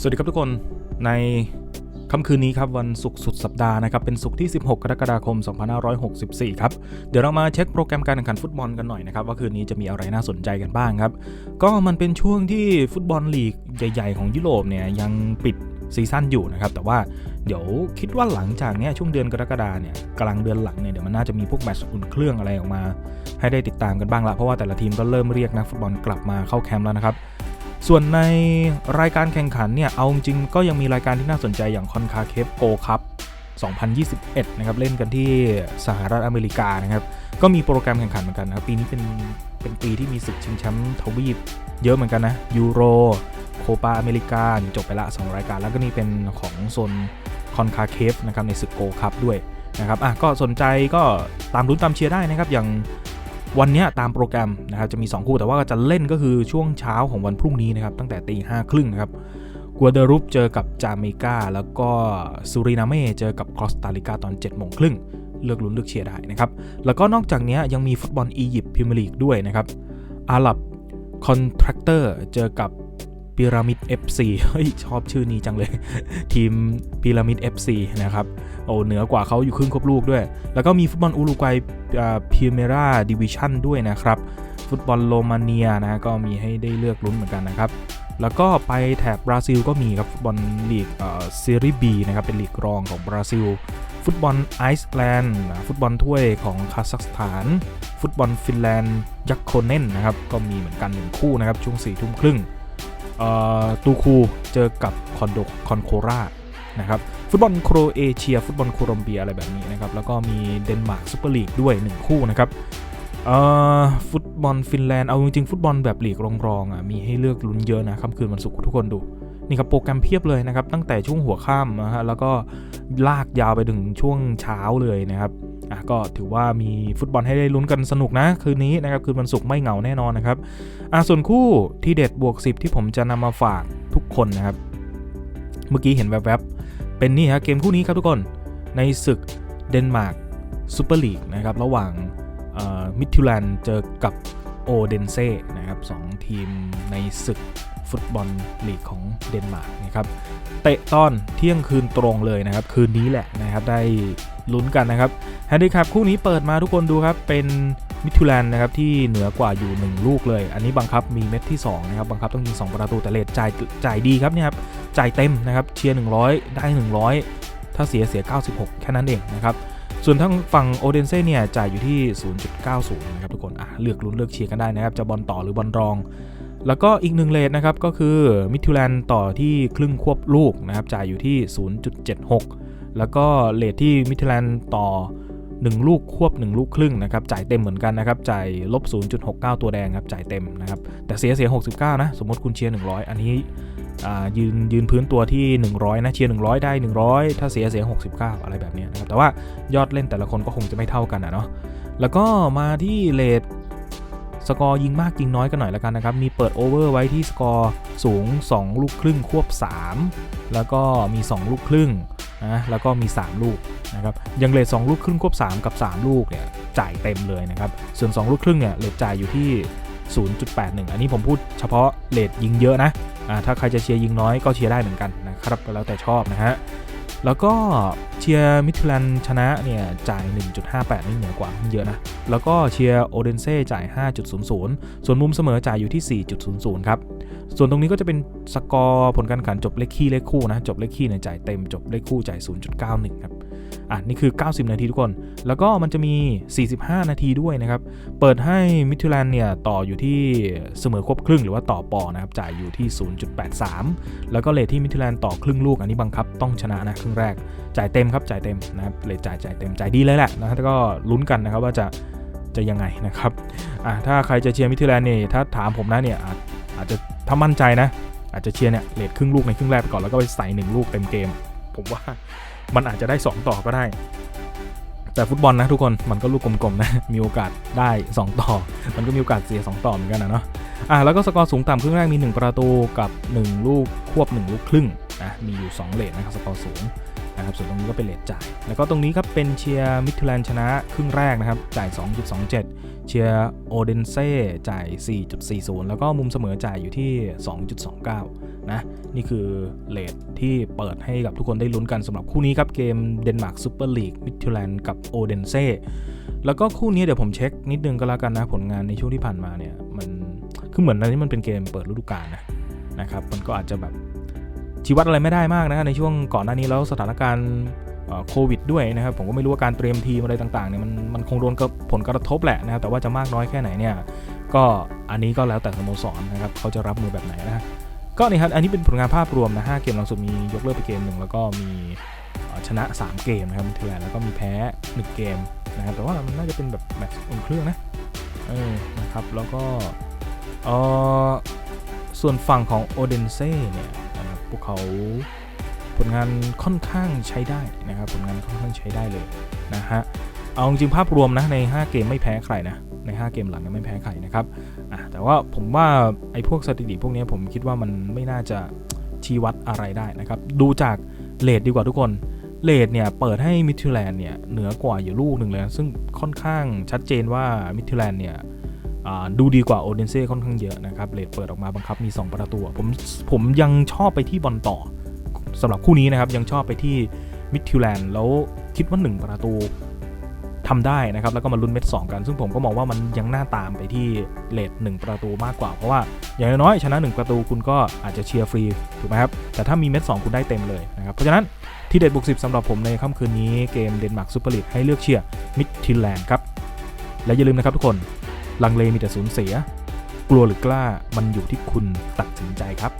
สวัสดีครับทุกคนในค่ำคืนนี้ครับวันศุกร์สุดสัปดาห์นะครับเป็นศุกร์ที่ 16 กรกฎาคม 2564 ครับ เดี๋ยวเรามาเช็คโปรแกรมการแข่งขันฟุตบอลกันหน่อยนะครับว่าคืนนี้จะมีอะไรน่าสนใจกันบ้างครับ ก็มันเป็นช่วงที่ฟุตบอลลีกใหญ่ ๆ ของยุโรปเนี่ยยังปิดซีซั่นอยู่นะครับแต่ว่าเดี๋ยวคิดว่าหลังจากเนี้ยช่วงเดือนกรกฎาเนี่ยกลางเดือนหลังเนี่ยเดี๋ยวมันน่าจะมีพวกแมตช์อุ่นเครื่องอะไรออกมา ให้ได้ติดตามกันบ้างละเพราะว่าแต่ละทีมก็เริ่มเรียกนักฟุตบอลกลับมาเข้าแคมป์แล้วนะครับ ส่วนในรายการแข่งขันเนี่ย เอาจริงก็ยังมีรายการที่น่าสนใจอย่างคอนคาเคฟโกคัพ2021 นะครับ เล่นกันที่สหรัฐอเมริกานะครับ ก็มีโปรแกรมแข่งขันเหมือนกันนะปีนี้เป็นเป็นปีที่มีศึกชิงแชมป์ทวีปเยอะเหมือนกันนะยูโรโคปาอเมริกาจบไปละ 2 รายการ แล้วก็นี่เป็นของโซนคอนคาเคฟนะครับในศึกโกคัพด้วยนะครับอะก็สนใจก็ตามรุ้นตามเชียร์ได้นะครับอย่าง วันนี้ตามโปรแกรมนะครับจะมี 2 คู่แต่ว่าจะเล่นก็คือช่วงเช้าของวันพรุ่งนี้นะครับตั้งแต่ตีห้าครึ่งนะครับกัวเดรุปเจอกับจาเมกาแล้วก็ซูรินาเมเจอกับคอสตาริกาตอน7จ็ดโมงครึ่งเลือกลุ้นเลือกเชียร์ได้นะครับแล้วก็นอกจากนี้ยังมีฟุตบอลอียิปต์พรีเมียร์ลีกด้วยนะครับอาหรับคอนแทคเตอร์เจอกับ พีระมิด FC เฮ้ยชอบชื่อนี้จังเลย ทีมพีระมิด FC นะครับโอ้เหนือกว่าเขาอยู่ครึ่งครบลูกด้วย แล้วก็มีฟุตบอลอุรุกวัยพิเมราดิวิชั่นด้วยนะครับ ฟุตบอลโรมาเนียนะก็มีให้ได้เลือกลุ้นเหมือนกันนะครับแล้วก็ไปแถบบราซิลก็มีครับ ฟุตบอลลีกซีรีบีนะครับ เป็นลีกรองของบราซิล ฟุตบอลไอซ์แลนด์ ฟุตบอลถ้วยของคาซัคสถาน ฟุตบอลฟินแลนด์ยักโคเนนนะครับ ก็มีเหมือนกันหนึ่งคู่นะครับ ช่วง4ี่ทุ่มครึ่ง ตูคูเจอกับคอนโดคอนโครานะครับฟุตบอลโครเอเชีย ฟุตบอลโคลอมเบียอะไรแบบนี้นะครับ แล้วก็มีเดนมาร์กซูเปอร์ลีกด้วย 1 คู่นะครับฟุตบอลฟินแลนด์เอาจริงๆฟุตบอลแบบลีกรองๆอะมีให้เลือกลุ้นเยอะนะค่ำคืนวันศุกร์ทุกคนดูนี่ครับโปรแกรมเพียบเลยนะครับ ตั้งแต่ช่วงหัวค่ำนะฮะแล้วก็ลากยาวไปถึงช่วงเช้าเลยนะครับ อะก็ถือว่ามีฟุตบอลให้ได้ลุ้นกันสนุกนะ คืนนี้นะครับคืนวันศุกร์ไม่เหงาแน่นอนนะครับอะส่วนคู่ที่เด็ดบวก 10 ที่ผมจะนำมาฝากทุกคนนะครับ เมื่อกี้เห็นแวบๆเป็นนี่ฮะเกมคู่นี้ครับทุกคนในศึกเดนมาร์กซูเปอร์ลีกนะครับระหว่างมิดทิแลนเจอกับโอเดนเซ่นะครับสองทีมในศึกฟุตบอลลีกของเดนมาร์กนะครับเตะตอนเที่ยงคืนตรงเลยนะครับ คืนนี้แหละนะครับได้ลุ้นกันนะครับ แฮนดี้ครับคู่นี้เปิดมาทุกคนดูครับ เป็นมิทูแลนนะครับที่เหนือกว่าอยู่ 1 ลูกเลย อันนี้บังคับมีเม็ดที่2นะครับบังคับต้องยิง 2 ประตูแต่เลทจ่ายจ่ายดีครับเนี่ยครับจ่ายเต็มนะครับเชียร์ 100 ได้ 100 ถ้าเสียเสีย 96 แค่นั้นเองนะครับส่วนทั้งฝั่งโอเดนเซ่เนี่ยจ่ายอยู่ที่ 0.90 นะครับทุกคนอะเลือกลุ้นเลือกเชียร์กันได้นะครับจะบอลต่อหรือบอลรอง แล้วก็อีกหนึ่งเลทนะครับก็คือมิทูแลนต่อที่ครึ่งควบลูกนะครับจ่ายอยู่ที่ 0.76 แล้วก็เลทที่มิทูแลนต่อ 1 ลูกควบ 1 ลูกครึ่งนะครับจ่ายเต็มเหมือนกันนะครับจ่ายลบ 0.69 ตัวแดงครับจ่ายเต็มนะครับแต่เสียเสีย 69 นะ สมมติคุณเชียร์ 100 อันนี้ยืนยืนพื้นตัวที่ 100 นะเชียร์ 100 ได้ 100 ถ้าเสียเสีย 69 อะไรแบบนี้นะครับแต่ว่ายอดเล่นแต่ละคนก็คงจะไม่เท่ากันนะเนาะแล้วก็มาที่เลทสกอร์ยิงมากยิงน้อยกันหน่อยแล้วกันนะครับ มีเปิดโอเวอร์ไว้ที่สกอร์สูง 2 ลูกครึ่งควบ 3 แล้วก็มี 2 ลูกครึ่ง นะแล้วก็มี 3 ลูกนะครับยังเลท2ลูกครึ่งควบ 3 กับ 3 ลูกเนี่ยจ่ายเต็มเลยนะครับส่วน 2 ลูกครึ่งเนี่ยเลทจ่ายอยู่ที่ 0.81 อันนี้ผมพูดเฉพาะเลทยิงเยอะนะอ่าถ้าใครจะเชียร์ยิงน้อยก็เชียร์ได้เหมือนกันนะครับแล้วแต่ชอบนะฮะ แล้วก็เชียร์มิทแลนชนะเนี่ยจ่าย 1.58 นี่เหนือกว่าเยอะนะ แล้วก็เชียร์โอเดนเซ่จ่าย 5.00 ส่วนมุมเสมอจ่ายอยู่ที่ 4.00 ครับ ส่วนตรงนี้ก็จะเป็นสกอร์ผลการแข่งขันจบเลขคี่เลขคู่นะ จบเลขคี่เนี่ยจ่ายเต็มจบเลขคู่จ่าย 0.91 ครับ อะนี่คือ 90 นาทีทุกคน แล้วก็มันจะมี 45 นาทีด้วยนะครับ เปิดให้มิทูแลนเนี่ยต่ออยู่ที่เสมอครบครึ่งหรือว่าต่อปอนะครับจ่ายอยู่ที่ 0.83 แล้วก็เลทที่มิทูแลนต่อครึ่งลูกอันนี้บังคับต้องชนะนะครึ่งแรก จ่ายเต็มครับจ่ายเต็มนะครับเลทจ่ายจ่ายเต็มจ่ายดีเลยแหละนะแล้วก็ลุ้นกันนะครับว่าจะจะยังไงนะครับอะถ้าใครจะเชียร์มิทูแลนเนี่ยถ้าถามผมนะเนี่ยอาจอาจจะถ้ามั่นใจนะ อาจจะเชียร์เนี่ยเลทครึ่งลูกในครึ่งแรกไปก่อนแล้วก็ไปใส่1ลูกเต็มเกม ผมว่ามันอาจจะได้ 2 ต่อก็ได้ แต่ฟุตบอลนะทุกคนมันก็ลูกกลมๆนะมีโอกาสได้ 2 ต่อ มันก็มีโอกาสเสีย 2 ต่อเหมือนกันนะเนาะอะแล้วก็สกอร์สูงต่ำครึ่งแรกมี 1 ประตูกับ 1 ลูกควบ 1 ลูกครึ่งนะมีอยู่ 2เลทนะครับสกอร์สูง นะครับส่วนตรงนี้ก็เป็นเลทจ่าย แล้วก็ตรงนี้ครับเป็นเชียร์มิทแลนชนะครึ่งแรกนะครับจ่าย 2.27 เชียร์โอเดนเซ่จ่าย 4.40 แล้วก็มุมเสมอจ่ายอยู่ที่ 2.29 นะนี่คือเลทที่เปิดให้กับทุกคนได้ลุ้นกันสำหรับคู่นี้ครับเกมเดนมาร์กซูเปอร์ลีกมิทแลนกับโอเดนเซ่แล้วก็คู่นี้เดี๋ยวผมเช็คนิดนึงก็แล้วกันนะผลงานในช่วงที่ผ่านมาเนี่ยมันคือเหมือนอันนี้มันเป็นเกมเปิดฤดูกาลนะนะครับมันก็อาจจะแบบ ชี้วัดอะไรไม่ได้มากนะในช่วงก่อนหน้านี้แล้วสถานการณ์โควิดด้วยนะครับผมก็ไม่รู้ว่าการเตรียมทีมอะไรต่างๆเนี่ยมันมันคงโดนกับผลกระทบแหละนะครับแต่ว่าจะมากน้อยแค่ไหนเนี่ยก็อันนี้ก็แล้วแต่สโมสรนะครับเขาจะรับมือแบบไหนนะก็นี่ครับอันนี้เป็นผลงานภาพรวมนะ5เกมหลังสุดมียกเลิกไปเกมหนึ่งแล้วก็มีชนะ 3 เกมนะครับมิทแลนด์แล้วก็มีแพ้ 1 เกมนะครับแต่ว่ามันน่าจะเป็นแบบแมตช์อุ่นเครื่องนะเออนะครับแล้วก็เออส่วนฝั่งของโอเดนเซ่เนี่ย พวกเขาผลงานค่อนข้างใช้ได้นะครับผลงานค่อนข้างใช้ได้เลยนะฮะเอาจริงภาพรวมนะใน 5 เกมไม่แพ้ใครนะใน 5 เกมหลังไม่แพ้ใครนะครับแต่ว่าผมว่าไอ้พวกสถิติพวกนี้ผมคิดว่ามันไม่น่าจะชี้วัดอะไรได้นะครับดูจากเลทดีกว่าทุกคนเลดเนี่ยเปิดให้มิทิแลนด์เนี่ยเหนือกว่าอยู่ลูกหนึ่งเลยซึ่งค่อนข้างชัดเจนว่ามิทิแลนด์เนี่ย ดูดีกว่าโอเดนเซ่ค่อนข้างเยอะนะครับเลดเปิดออกมาบังคับมี 2 ประตู ผมผมยังชอบไปที่บอลต่อสำหรับคู่นี้นะครับยังชอบไปที่มิดทิแลนด์แล้วคิดว่า 1 ประตูทำได้นะครับ แล้วก็มาลุ้นเม็ด 2 กัน ซึ่งผมก็มองว่ามันยังน่าตามไปที่เลด1ประตูมากกว่า เพราะว่าอย่างน้อยชนะ 1 ประตูคุณก็อาจจะเชียร์ฟรี ถูกไหมครับ แต่ถ้ามีเม็ด 2 คุณได้เต็มเลยนะครับ เพราะฉะนั้นที่เด็ดบุกสิบสำหรับผมในค่ำคืนนี้เกมเดนมาร์กซูเปอร์ลีกให้เลือกเชียร์มิดทินแลนด์ครับ และอย่าลืมนะครับทุกคน ลังเลมีแต่สูญเสีย กลัวหรือกล้ามันอยู่ที่คุณตัดสินใจครับ